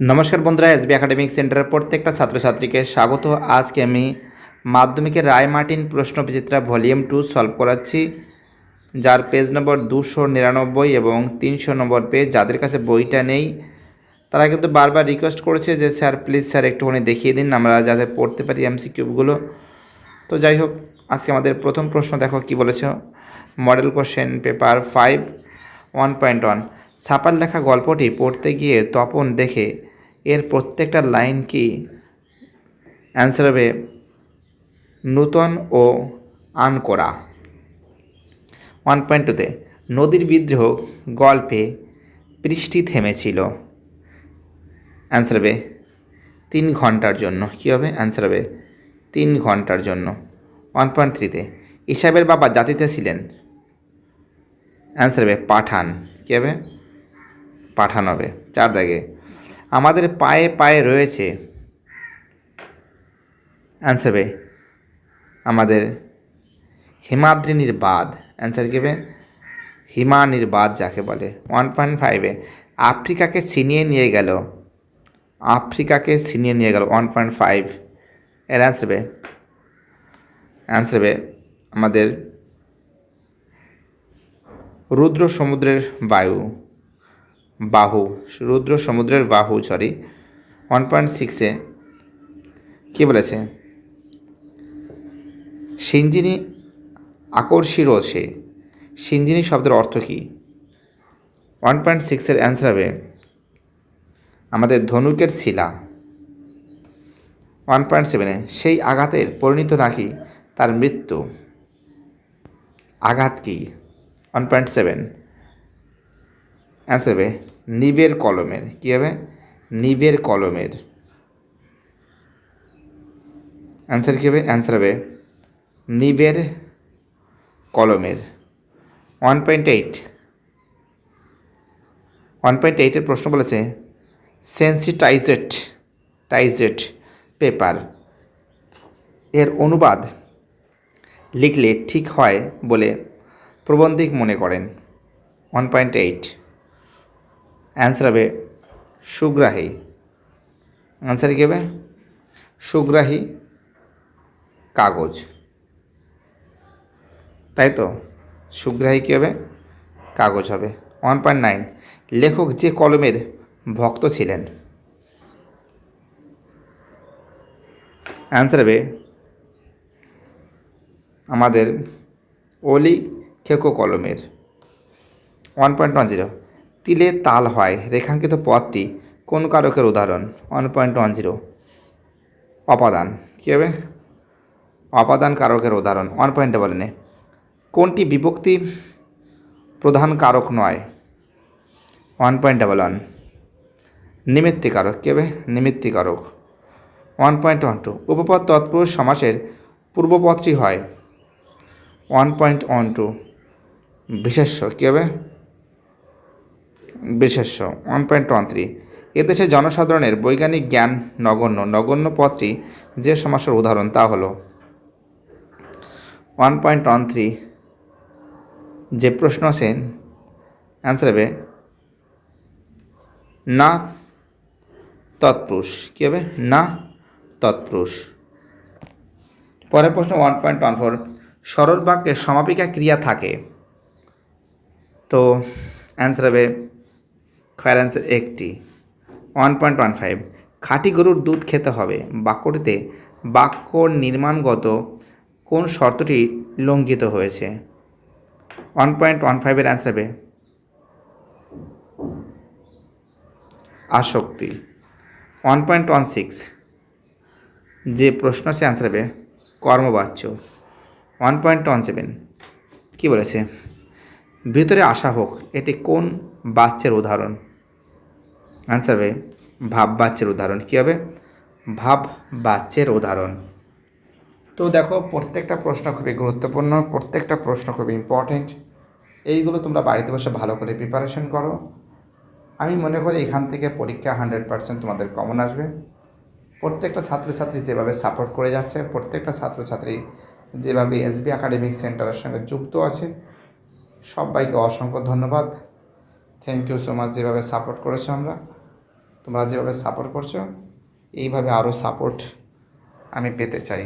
নমস্কার বন্ধুরা, SB academic সেন্টারের প্রত্যেকটা ছাত্রছাত্রীকে স্বাগত। আজকে আমি মাধ্যমিকের রায় মার্টিন প্রশ্ন বিচিত্রা ভলিউম টু সলভ করাচ্ছি। যার পেজ নম্বর দুশো নিরানব্বই এবং তিনশো নম্বর পেজ, যাদের কাছে বইটা নেই, তারা কিন্তু বারবার রিকোয়েস্ট করেছে যে, স্যার প্লিজ স্যার, একটুখানি দেখিয়ে দিন, আমরা যাতে পড়তে পারি এমসি কিউবগুলো তো যাই হোক, আজকে আমাদের প্রথম প্রশ্ন, দেখো কি বলেছে। Model question paper five one point one ছাপার লেখা গল্পটি পড়তে গিয়ে তপন দেখে এর প্রত্যেকটা লাইন কি অ্যান্সার হবে নূতন ও আনকোরা। ওয়ান পয়েন্ট টুতে নদীর বিদ্রোহ গল্পে বৃষ্টি থেমেছিল। অ্যান্সার হবে তিন ঘণ্টার জন্য। কী হবে? অ্যান্সার হবে তিন ঘণ্টার জন্য। ওয়ান পয়েন্ট থ্রিতে ইসাবের বাবা জাতিতে ছিলেন। অ্যান্সার হবে পাঠান। কী হবে? পাঠান হবে। চার দাগে। আমাদের পায়ে পায়ে রয়েছে। অ্যান্সার হবে আমাদের হিমাদ্রিনীর বাঁধ। অ্যান্সার কেবে হবে? হিমানির বাঁধ যাকে বলে। ওয়ান পয়েন্ট ফাইভে আফ্রিকাকে ছিনিয়ে নিয়ে গেল। আফ্রিকাকে ছিনিয়ে নিয়ে গেল। ওয়ান পয়েন্ট ফাইভ এর অ্যান্সার হবে অ্যান্সার হবে আমাদের রুদ্র সমুদ্রের বায়ু। বাহু, রুদ্র সমুদ্রের বাহু সরি ওয়ান পয়েন্ট সিক্সে কী বলেছে? সিঞ্জিনি আকর্ষির সে সিঞ্জিনি শব্দের অর্থ কী? ওয়ান পয়েন্ট সিক্সের অ্যান্সার হবে আমাদের ধনুকের শিলা। ওয়ান পয়েন্ট সেভেনে সেই আঘাতের পরিণত নাকি তার মৃত্যু? আঘাত কি? ওয়ান পয়েন্ট সেভেন অ্যান্সার হবে, নিবের কলমের। কী হবে? নিবের কলমের। অ্যান্সার কী হবে? অ্যান্সার হবে, নিবের কলমের। One point eight one point এইটের প্রশ্ন বলেছে সেন্সিটাইজেড টাইজেড পেপার এর অনুবাদ লিখলে ঠিক হয় বলে প্রবন্ধিক মনে করেন। ওয়ান পয়েন্ট এইট হবে সুগ্রাহী। অ্যান্সার কী হবে? সুগ্রাহী কাগজ। তাই তো? সুগ্রাহী কী হবে? কাগজ হবে। ওয়ান পয়েন্ট নাইন লেখক যে কলমের ভক্ত ছিলেন। অ্যান্সার হবে আমাদের অলি খেকো কলমের। ওয়ান পয়েন্ট ওয়ান জিরো তিলে তাল হয়, রেখাঙ্কিত পথটি কোন কারকের উদাহরণ? ওয়ান পয়েন্ট ওয়ান জিরো অপাদান, কী হবে? অপাদান কারকের উদাহরণ ওয়ান পয়েন্ট ডাবল কোনটি বিভক্তি প্রধান কারক নয়? ওয়ান পয়েন্ট ডাবল ওয়ান নিমিত্তিকারক কী হবে? নিমিত্তিকারক ওয়ান পয়েন্ট ওয়ান টু উপপদ তৎপুরুষ সমাসের পূর্বপদটি হয়। ওয়ান পয়েন্ট ওয়ান টু বিশেষ্য, কী হবে? বিশেষ্য ওয়ান পয়েন্ট ওয়ান থ্রি এদেশে জনসাধারণের বৈজ্ঞানিক জ্ঞান নগণ্য। নগণ্য পথটি যে সমস্যার উদাহরণ তা হলো ওয়ান পয়েন্ট ওয়ান থ্রি যে প্রশ্ন আছে অ্যান্সার হবে, না তৎপুরুষ। কী হবে? না তৎপুরুষ। পরের প্রশ্ন ওয়ান পয়েন্ট ওয়ান ফোর সরল বাক্যে সমাপিকা ক্রিয়া থাকে। তো অ্যান্সার হবে খয়ের অ্যান্সার একটি। ওয়ান পয়েন্ট ওয়ান ফাইভ খাঁটি গরুর দুধ খেতে হবে। বাক্যটিতে বাক্য নির্মাণগত কোন শর্তটি লঙ্ঘিত হয়েছে? ওয়ান পয়েন্ট ওয়ান ফাইভের অ্যান্সার হবে, আসক্তি। ওয়ান পয়েন্ট ওয়ান সিক্স যে প্রশ্ন আছে অ্যান্সার হবে, কর্মবাচ্য। ওয়ান পয়েন্ট ওয়ান সেভেন কী বলেছে? ভিতরে আসা হোক, এটি কোন বাচ্চের উদাহরণ? অ্যান্সার হবে ভাব বাচ্চের উদাহরণ, কী হবে? ভাব বাচ্চের উদাহরণ। তো দেখো, প্রত্যেকটা প্রশ্ন খুবই গুরুত্বপূর্ণ, প্রত্যেকটা প্রশ্ন খুবই ইম্পর্টেন্ট এইগুলো তোমরা বাড়িতে বসে ভালো করে প্রিপারেশন করো। আমি মনে করি এখান থেকে পরীক্ষা হান্ড্রেড পার্সেন্ট তোমাদের কমন আসবে। প্রত্যেকটা ছাত্রছাত্রী যেভাবে সাপোর্ট করে যাচ্ছে, প্রত্যেকটা ছাত্রছাত্রী যেভাবে এসবি একাডেমিক সেন্টারের সঙ্গে যুক্ত আছে, সবাইকে অসংখ্য ধন্যবাদ। থ্যাংক ইউ সো মাচ যেভাবে সাপোর্ট করেছ আমরা। তোমরা যেভাবে সাপোর্ট করছ এইভাবে আরও সাপোর্ট আমি পেতে চাই।